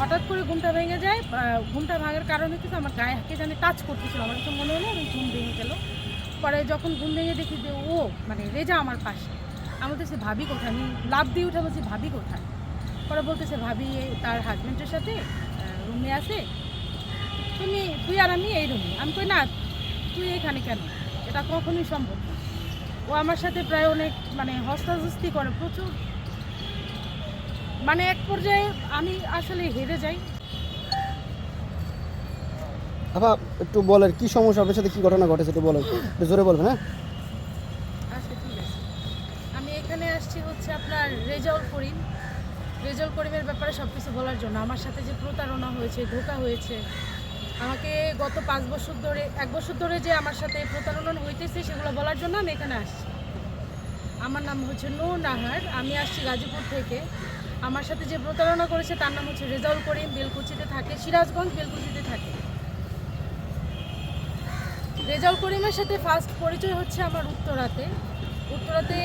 হঠাৎ করে ঘুমটা ভেঙে যায় ঘুমটা ভাঙার কারণে কিন্তু আমার গায়ে হাঁকে জানি টাচ করতেছিল, আমার কিছু মনে হলো আমি ঘুম ভেঙে গেল। পরে যখন ঘুম ভেঙে দেখি যে, ও মানে রেজা আমার পাশে। আমি বলতেছি, ভাবি কোথায়? আমি লাভ দিয়ে উঠে বলছি, ভাবি কোথায়? পরে বলতেছে, ভাবি তার হাজব্যান্ডের সাথে রুমে আছে। তুমি, তুই আর আমি এই রুমে আমি কই, না, তুই এখানে কেন? এটা কখনোই সম্ভব না। ও আমার সাথে প্রায় অনেক মানে হস্তাহস্তি করে, প্রচুর মানে এক পর্যায়ে আমি আসলে হেরে যাই। আপা একটু বলেন কি সমস্যা? আপনার সাথে কি ঘটনা ঘটেছে একটু বলেন। একটু জোরে বলবেন হ্যাঁ? আচ্ছা ঠিক আছে। আমি এখানে আসছি হচ্ছে আপনার রেজাউল করিম। রেজাউল করিমের ব্যাপারে সব কিছু বলার জন্য। আমার সাথে যে প্রতারণা হয়েছে ধোকা হয়েছে আমাকে গত পাঁচ বছর ধরে এক বছর ধরে যে আমার সাথে প্রতারণা হইতেছে সেগুলো বলার জন্য আমি এখানে আসছি। আমার নাম হচ্ছে নূর নাহার। আমি আসছি গাজীপুর থেকে। আমার সাথে যে প্রতারণা করেছে তার নাম হচ্ছে রেজাউল করিম, বেলকুচিতে থাকে, সিরাজগঞ্জ, বেলকুচিতে থাকে। রেজাউল করিমের সাথে ফার্স্ট পরিচয় হচ্ছে আমার উত্তরাতে। উত্তরাতে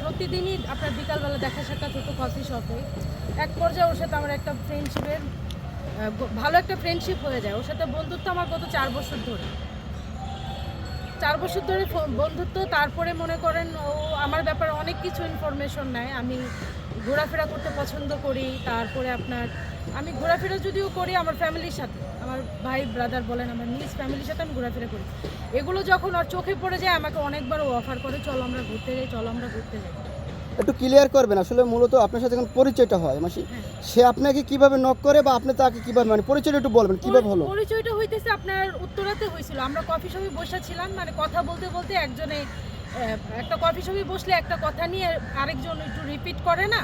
প্রতিদিনই আপনার বিকালবেলা দেখা সাক্ষাৎ হতো কফি শপে এক পর্যায়ে ওর সাথে আমার একটা ফ্রেন্ডশিপের ভালো একটা ফ্রেন্ডশিপ হয়ে যায়। ওর সাথে বন্ধুত্ব আমার গত চার বছর ধরে। চার বছর ধরে বন্ধুত্ব, তারপরে মনে করেন ও আমার ব্যাপারে অনেক কিছু ইনফরমেশন নেয়। আমি ঘোরাফেরা করতে পছন্দ করি তারপরে আপনার আমি ঘোরাফেরা যদিও করি আমার ফ্যামিলির সাথে আমার ভাই ব্রাদার বলেন আমার নিজ ফ্যামিলির সাথে আমি ঘোরাফেরা করি। এগুলো যখন ওর চোখে পড়ে যায় আমাকে অনেকবার ও অফার করে চলো আমরা ঘুরতে যাই চলো আমরা ঘুরতে যাই। একটু ক্লিয়ার করবেন আসলে মূলত আপনার সাথে যখন পরিচয়টা হয় মাসি হ্যাঁ। সে আপনাকে কীভাবে নক করে বা আপনি তাকে কীভাবে মানে পরিচয়টা একটু বলবেন কীভাবে হলো? পরিচয়টা হইতেছে আপনার উত্তরাতে হয়েছিল আমরা কফি শপে বসে ছিলাম মানে কথা বলতে বলতে একজনে একটা কফি শপে বসলে একটা কথা নিয়ে আরেকজন একটু রিপিট করে না?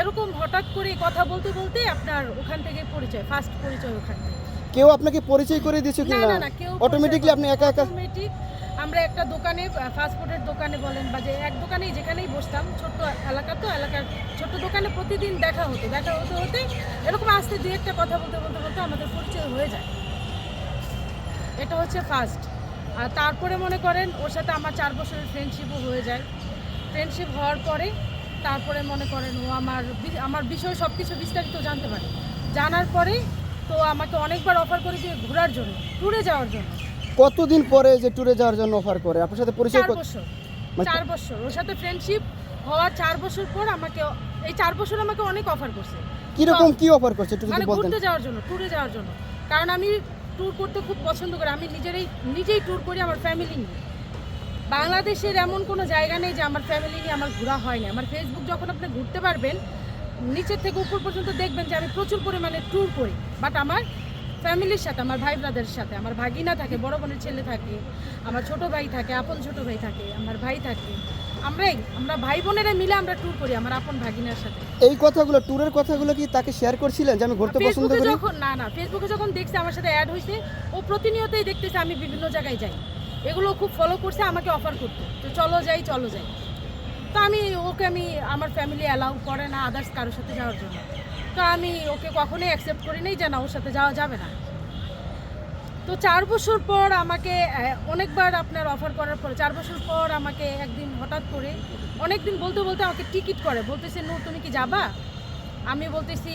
এরকম হঠাৎ করে কথা বলতে বলতে আপনার ওখান থেকে পরিচয় ফার্স্ট পরিচয় ওখান থেকে। কেউ আপনাকে পরিচয় করে দিয়েছে কি না কেউ অটোমেটিকলি আপনি একা একা অটোমেটিক আমরা একটা দোকানে ফাস্টফুডের দোকানে বলেন বা যে এক দোকানেই যেখানেই বসতাম ছোট্ট এলাকা তো এলাকার ছোট্ট দোকানে প্রতিদিন দেখা হতো দেখা হতে হতে এরকম আসতে দুই একটা কথা বলতে বলতে বলতে আমাদের পরিচয় হয়ে যায়। এটা হচ্ছে ফার্স্ট আর তারপরে মনে করেন ওর সাথে আমার চার বছরের ফ্রেন্ডশিপও হয়ে যায়। ফ্রেন্ডশিপ হওয়ার পরে তারপরে মনে করেন ও আমার আমার বিষয়ে সব কিছু বিস্তারিত জানতে পারে। জানার পরে তো আমাকে অনেকবার অফার করে দিয়ে ঘোরার জন্য ট্যুরে যাওয়ার জন্য। কতদিন পরে যে ট্যুরে যাওয়ার জন্য অফার করে? আপনার সাথে পরিচয় চার বছর। মানে- চার বছর। ওর সাথে ফ্রেন্ডশিপ হওয়ার চার বছর পর আমাকে এই চার বছর আমাকে অনেক অফার করছে। কীরকম কি অফার করছে? একটু মানে যদি বলতেন। ঘুরতে যাওয়ার জন্য ট্যুরে যাওয়ার জন্য। কারণ আমি ট্যুর করতে খুব পছন্দ করি। আমি নিজেরই, নিজেই ট্যুর করি আমার ফ্যামিলি নিয়ে। বাংলাদেশের এমন কোনো জায়গা নেই যে আমার ফ্যামিলি নিয়ে আমার ঘোরা হয়নি। আমার ফেসবুক যখন আপনি ঘুরতে পারবেন, নিচের থেকে উপর পর্যন্ত দেখবেন যে আমি প্রচুর পরিমাণে ট্যুর করি। বাট আমার ফ্যামিলির সাথে, আমার ভাই ব্রাদারের সাথে, আমার ভাগিনা থাকে, বড় বোনের ছেলে থাকে, আমার ছোট ভাই থাকে, আপন ছোট ভাই থাকে, আমার ভাই থাকে। আমরাই আমরা ভাই বোনেরা মিলে আমরা ট্যুর করি আমার আপন ভাগিনার সাথে। এই কথাগুলো ট্যুরের কথাগুলো কি তাকে শেয়ার করছিলেন যে আমি ঘুরতে পছন্দ করি? যখন না না ফেসবুকে যখন দেখছে আমার সাথে অ্যাড হয়েছে ও প্রতিনিয়তই দেখতেছে আমি বিভিন্ন জায়গায় যাই। এগুলো খুব ফলো করছে আমাকে অফার করতে। তো চলো যাই চলো যাই। তো আমি ওকে আমি আমার ফ্যামিলি অ্যালাউ করে না আদার্স কারোর সাথে যাওয়ার জন্য। তো আমি ওকে কখনোই অ্যাকসেপ্ট করি নাই যে না ওর সাথে যাওয়া যাবে না। তো চার বছর পর আমাকে অনেকবার আপনার অফার করার পর, চার বছর পর আমাকে একদিন হঠাৎ করে অনেক দিন বলতে বলতে আমাকে টিকিট করে, বলতেছে নূর তুমি কি যাবা? আমি বলতেছি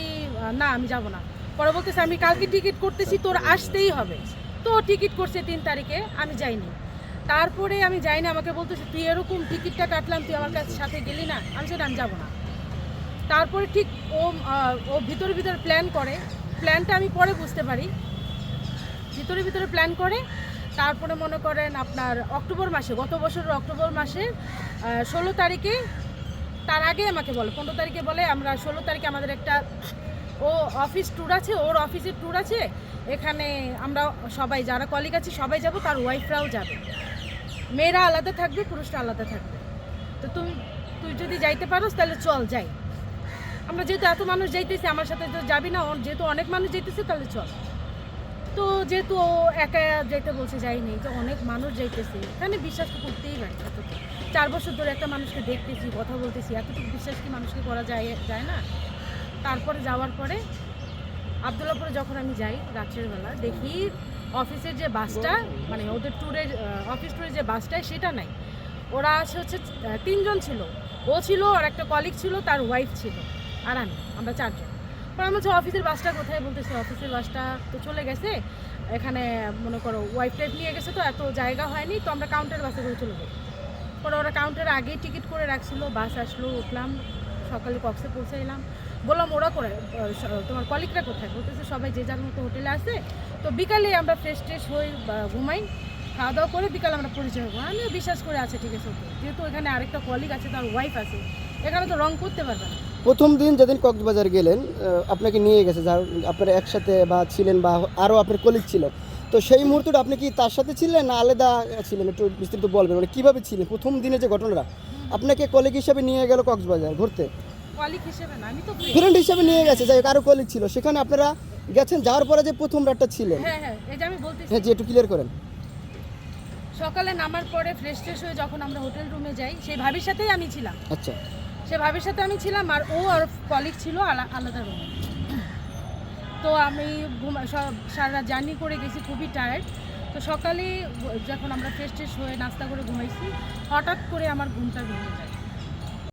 না, আমি যাব না। পরে বলতেছে, আমি কালকে টিকিট করতেছি, তোর আসতেই হবে। তো টিকিট করছে তিন তারিখে, আমি যাইনি। তারপরে আমি যাইনি, আমাকে বলতেছে, তুই এরকম টিকিটটা কাটলাম, তুই আমার কাছে সাথে গেলি না? আমি সেটা আমি যাব না। তারপরে ঠিক ও ও ভিতরে ভিতরে প্ল্যান করে। প্ল্যানটা আমি পরে বুঝতে পারি। ভিতরে ভিতরে প্ল্যান করে। তারপরে মনে করেন আপনার অক্টোবর মাসে, গত বছরের অক্টোবর মাসের ষোলো তারিখে তার আগে আমাকে বলে, পনেরো তারিখে বলে, আমরা ষোলো তারিখে আমাদের একটা ও অফিস ট্যুর আছে, ওর অফিসের ট্যুর আছে। এখানে আমরা সবাই, যারা কলিগ আছে, সবাই যাব, তার ওয়াইফরাও যাবে। মেয়েরা আলাদা থাকবে, পুরুষরা আলাদা থাকবে। তো তুমি তুই যদি যাইতে পারোস, তাহলে চল, যাই। আমরা যেহেতু এত মানুষ যাইতেছি, আমার সাথে তো যাবি না যেহেতু অনেক মানুষ যাইতেছে, তাহলে চল। তো যেহেতু ও একা যেতে বলছে, যাইনি, তো অনেক মানুষ যাইতেছে। এখানে বিশ্বাস তো করতেই পারি চার বছর ধরে একটা মানুষকে দেখতেছি, কথা বলতেছি, এতটুকু বিশ্বাস কি মানুষকে করা যায় যায় না? তারপরে যাওয়ার পরে আবদুল্লাপুরে যখন আমি যাই রাত্রের বেলা, দেখি অফিসের যে বাসটা মানে ওদের ট্যুরের অফিস ট্যুরের যে বাসটা সেটা নাই। ওরা আছে হচ্ছে তিনজন ছিল। ও ছিল আর একটা কলিগ ছিল, তার ওয়াইফ ছিল, আর আমি, আমরা চারজন। পরে আমি বলছি অফিসের বাসটা কোথায়? বলতেছে অফিসের বাসটা তো চলে গেছে। এখানে মনে করো ওয়াইফ টাইপ নিয়ে গেছে তো, এত জায়গা হয়নি, তো আমরা কাউন্টার বাসে করে চলে যাই পরে ওরা কাউন্টার আগেই টিকিট করে রাখছিলো বাস আসলো, উঠলাম, সকালে কক্সে পৌঁছে এলাম বললাম, ওরা করে তোমার কলিগরা কোথায়? বলতেছে, সবাই যে যার মতো হোটেলে আসে তো বিকালে আমরা ফ্রেশ ট্রেশ হই ঘুমাই খাওয়া দাওয়া করে বিকালে আমরা পরিচয় হব। আমিও বিশ্বাস করে আছে ঠিক আছে যেহেতু এখানে আরেকটা কলিগ আছে, তার ওয়াইফ আছে। এখানে তো রং করতে পারবে না। প্রথম দিন যেদিন কক্সবাজার গেলেন আপনাকে নিয়ে গেছে যার আপনারা একসাথে বা ছিলেন বা আরও আপনার কলিগ ছিল। তো সেই মুহূর্তটা আপনি কি তার সাথে ছিলেন না আলাদা ছিলেন? একটু বিস্তারিত বলবেন মানে কীভাবে ছিলেন? প্রথম দিনে যে ঘটনাটা আপনাকে কলিগ হিসাবে নিয়ে গেল কক্সবাজার ঘুরতে? কলিগ হিসেবে না আমি ফ্রেন্ড হিসাবে নিয়ে গেছে যাই আরও কলিগ ছিল। সেখানে আপনারা গেছেন যাওয়ার পরে যে প্রথম রাতটা ছিলেন। হ্যাঁ হ্যাঁ যে হ্যাঁ একটু ক্লিয়ার করেন। সকালে নামার পরে ফ্রেশ ট্রেশ হয়ে যখন আমরা হোটেল রুমে যাই সেই ভাবির সাথেই আমি ছিলাম। আচ্ছা। সে ভাবির সাথে আমি ছিলাম আর ও আর কলিগ ছিল আলা- আলাদা রুমে তো আমি সব সারা জার্নি করে গেছি, খুবই টায়ার্ড তো সকালে যখন আমরা ফ্রেশ ট্রেশ হয়ে নাস্তা করে ঘুমাইছি, হঠাৎ করে আমার ঘুমটা ভেঙে যায়।